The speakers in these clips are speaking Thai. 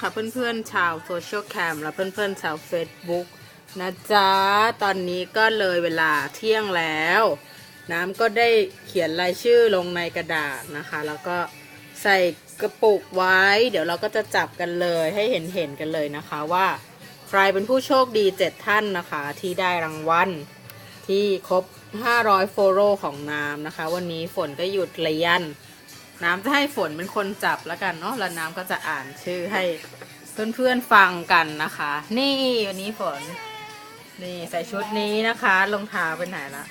ค่ะเพื่อนๆชาวโซเชียลแคมและเพื่อนๆชาว Facebook นะจ๊ะ ตอนนี้ก็เลยเวลาเที่ยงแล้ว น้ำก็ได้เขียนรายชื่อลงในกระดาษนะคะ แล้วก็ใส่กระปุกไว้ เดี๋ยวเราก็จะจับกันเลยให้เห็นเห็นๆกันเลยนะคะว่า ใครเป็นผู้โชคดี7ท่านนะคะ ที่ได้รางวัลที่ครบ 500 โฟโลของน้ำนะคะ วันนี้ฝนก็หยุดเรียน น้ำจะให้ฝนเป็นคนจับแล้วกันเนาะแล้วน้ำก็จะอ่านชื่อให้เพื่อนๆฟังกันนะคะ นี่วันนี้ฝน นี่ใส่ชุดนี้นะคะรองเท้าเป็นไหนละ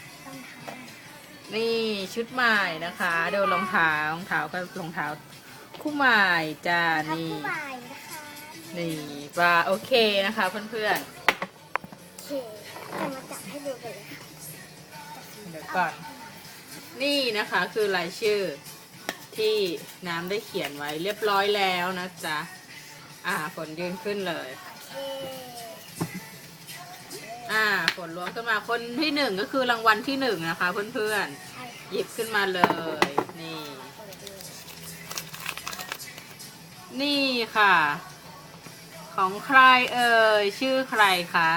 นี่ชุดใหม่นะคะดูรองเท้ารองเท้าก็รองเท้าคู่ใหม่จ้าครับนี่ผู้บ่ายนะคะนี่ปลาโอเคนะคะเพื่อนโอเคจะมาจับให้ดูเลยนะคะๆเดี๋ยวก่อน นี่นะคะคือรายชื่อ ที่น้ำได้เขียนไว้เรียบร้อยแล้วนะจ๊ะ อ่าฝนยืนขึ้นเลย อ่าผลรวมขึ้นมาคนที่หนึ่งก็คือรางวัลที่หนึ่งนะคะ เพื่อนๆ หยิบขึ้นมาเลย นี่ นี่ค่ะ ของใครเอ่ยชื่อใครคะ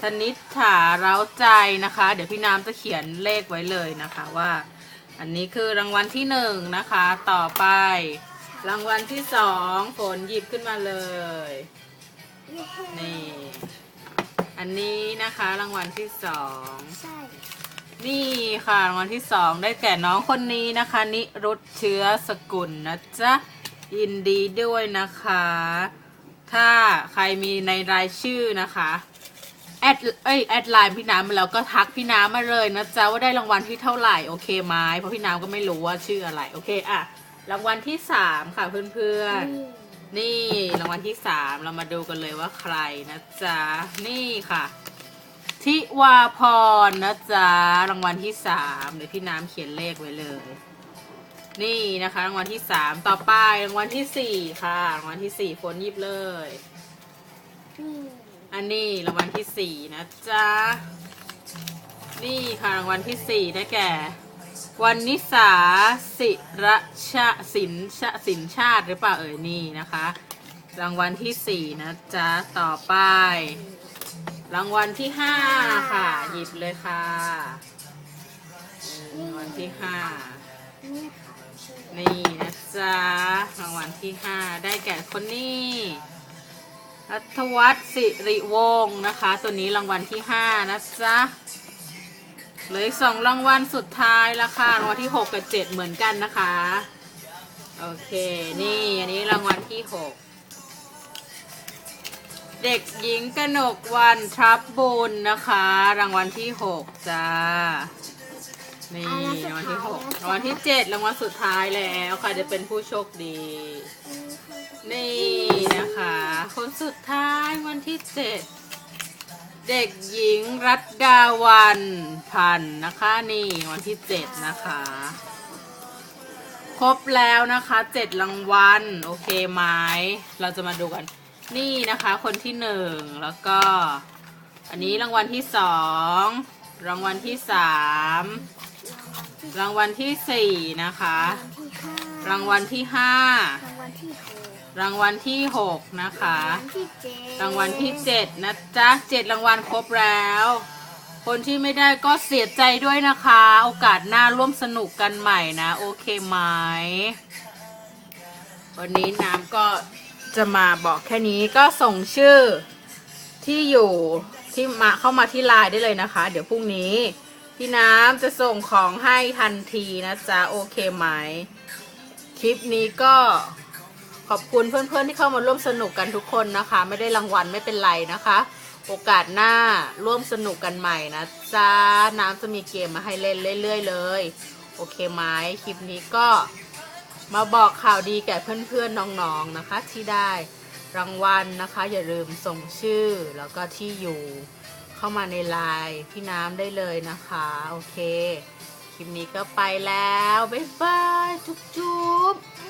ธนิษฐาเร้าใจนะคะ เดี๋ยวพี่น้ำจะเขียนเลขไว้เลยนะคะว่า อันนี้คือรางวัลที่หนึ่งนะคะ ต่อไป รางวัลที่สองฝนหยิบขึ้นมาเลย นี่ อันนี้นะคะ รางวัลที่สองใช่นี่ค่ะรางวัลที่สองได้แก่น้องคนนี้นะคะ นิรุตเชื้อสกุลนะจ๊ะยินดีด้วยนะคะ ถ้าใครมีในรายชื่อนะคะ แอดเอ้ยแอดไลน์พี่น้ำมาแล้วก็ทักพี่น้ำมาเลยนะจ๊ะว่าได้รางวัลที่เท่าไหร่โอเคไหมเพราะพี่น้ำก็ไม่รู้ว่าชื่ออะไรโอเคอะรางวัลที่สามค่ะเพื่อนๆ นี่รางวัลที่สามเรามาดูกันเลยว่าใครนะจ๊ะนี่ค่ะ ทิวาพรนะจ๊ะรางวัลที่สามเดี๋ยวพี่น้ำเขียนเลขไว้เลย นี่นะคะรางวัลที่สามต่อไปรางวัลที่สี่ค่ะรางวัลที่สี่ฝนยิบเลย อันนี้รางวัลที่สี่นะจ๊ะ นี่ค่ะรางวัลที่สี่ได้แก่ วันนิสาสิระชะสินชะสินชาติหรือเปล่าเอ่ยนี่นะคะ รางวัลที่สี่นะจ๊ะ ต่อไป รางวัลที่ห้าค่ะ หยิบเลยค่ะรางวัลที่ห้านี่ค่ะชื่อนี่นะจ๊ะรางวัลที่ห้าได้แก่คนนี้ รัฐวัฒน์สิริวงศ์นะคะ ตัวนี้รางวัลที่ห้านะจ๊ะเหลืออีกสองรางวัลสุดท้ายแล้วค่ะรางวัลที่หกกับเจ็ดเหมือนกันนะคะ โอเค นี่อันนี้รางวัลที่หกเด็กหญิงกนกวันทรัพย์บุญนะคะ รางวัลที่หกจ้านี่รางวัลที่หกรางวัลที่เจ็ดรางวัลสุดท้ายแล้วใครจะเป็นผู้โชคดี นี่นะคะ คนสุดท้ายวันที่เจ็ดเด็กหญิงรัตดาวันพันนะคะนี่วันที่เจ็ดนะคะ ครบแล้วนะคะเจ็ดรางวัลโอเคไหมเราจะมาดูกัน นี่นะคะคนที่หนึ่งแล้วก็ อันนี้รางวัลที่สองรางวัลที่สามรางวัลที่สี่นะคะ รางวัลที่ห้ารางวัลที่ห้ารางวัลที่หก รางวัลที่หกนะคะรางวัลที่เจ็ดรางวัลที่เจ็ดนะจ๊ะเจ็ดรางวัลครบแล้ว คนที่ไม่ได้ก็เสียใจด้วยนะคะ โอกาสหน้าร่วมสนุกกันใหม่นะ โอเคไหม วันนี้น้ำก็จะมาบอกแค่นี้ก็ส่งชื่อที่อยู่ที่มาเข้ามาที่ไลน์ได้เลยนะคะ เดี๋ยวพรุ่งนี้ พี่น้ำจะส่งของให้ทันทีนะจ๊ะ โอเคไหม คลิปนี้ก็ ขอบคุณเพื่อนๆที่เข้ามาร่วมสนุกกันทุกคนนะคะ ไม่ได้รางวัลไม่เป็นไรนะคะ โอกาสหน้าร่วมสนุกกันใหม่นะจ๊ะน้ำจะมีเกมมาให้เล่นเรื่อยๆเลย โอเคไหมคลิปนี้ก็มาบอกข่าวดีแก่เพื่อนๆน้องๆนะคะ ที่ได้รางวัลนะคะ อย่าลืมส่งชื่อแล้วก็ที่อยู่เข้ามาในไลน์พี่น้ำได้เลยนะคะ โอเค คลิปนี้ก็ไปแล้ว บ๊ายบาย จุ๊บๆ